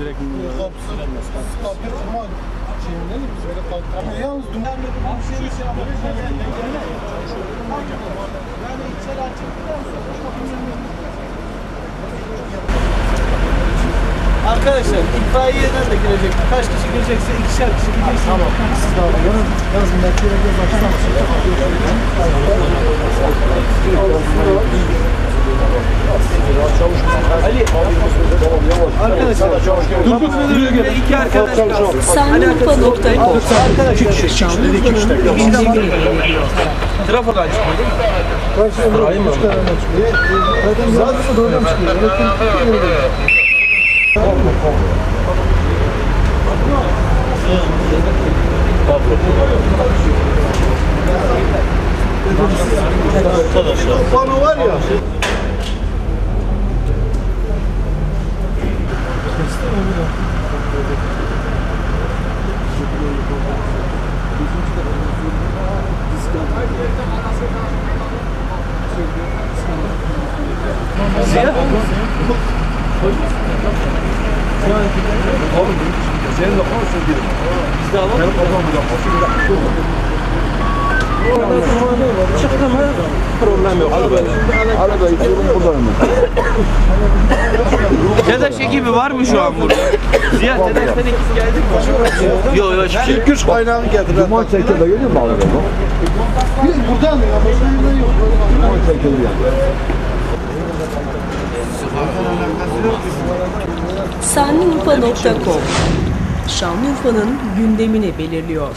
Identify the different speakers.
Speaker 1: direkt
Speaker 2: Kapısı, kapıyı kırma şeyinde mi? Biz böyle kalk- Ama yalnız dün...
Speaker 3: Arkadaşlar itfaiyeden de girecek. Kaç kişi girecekse ikişer kişi gidecek. Tamam.
Speaker 2: Siz de yarın yaz milletiyle göz açsam.
Speaker 3: Arkadaşlar. Turgut Müdürlüğü'nde iki arkadaş kaldı.
Speaker 4: Sanlıurfa.com
Speaker 3: Arkadaşlar.
Speaker 4: Şanlıurfa'nın gündemine belirliyor.
Speaker 3: Trafo kaç
Speaker 2: tane çıkıyor. Zaten zaten da öyle çıkıyor. Elektrik tutuyor. Pano var ya.
Speaker 3: Ziya.
Speaker 1: Senin de olsun dedim.
Speaker 3: Biz alalım.
Speaker 1: Benim kafam burada.
Speaker 3: Çıktı mı problem yok.
Speaker 1: Arada içiyorum buradayım.
Speaker 3: TEDAŞ ekibi var mı şu an burada? Ziya TEDAŞ'tan ekip geldi mi? Yok yok hiçbir şey yok.
Speaker 2: Güç kaynağı getir.
Speaker 1: Duman çekildi geliyor mu abi?
Speaker 2: Biz buradan ya. Başka yerden yok.
Speaker 1: Duman çekildi yani.
Speaker 4: Sanlıurfa.com Şanlıurfa'nın gündemini belirliyor.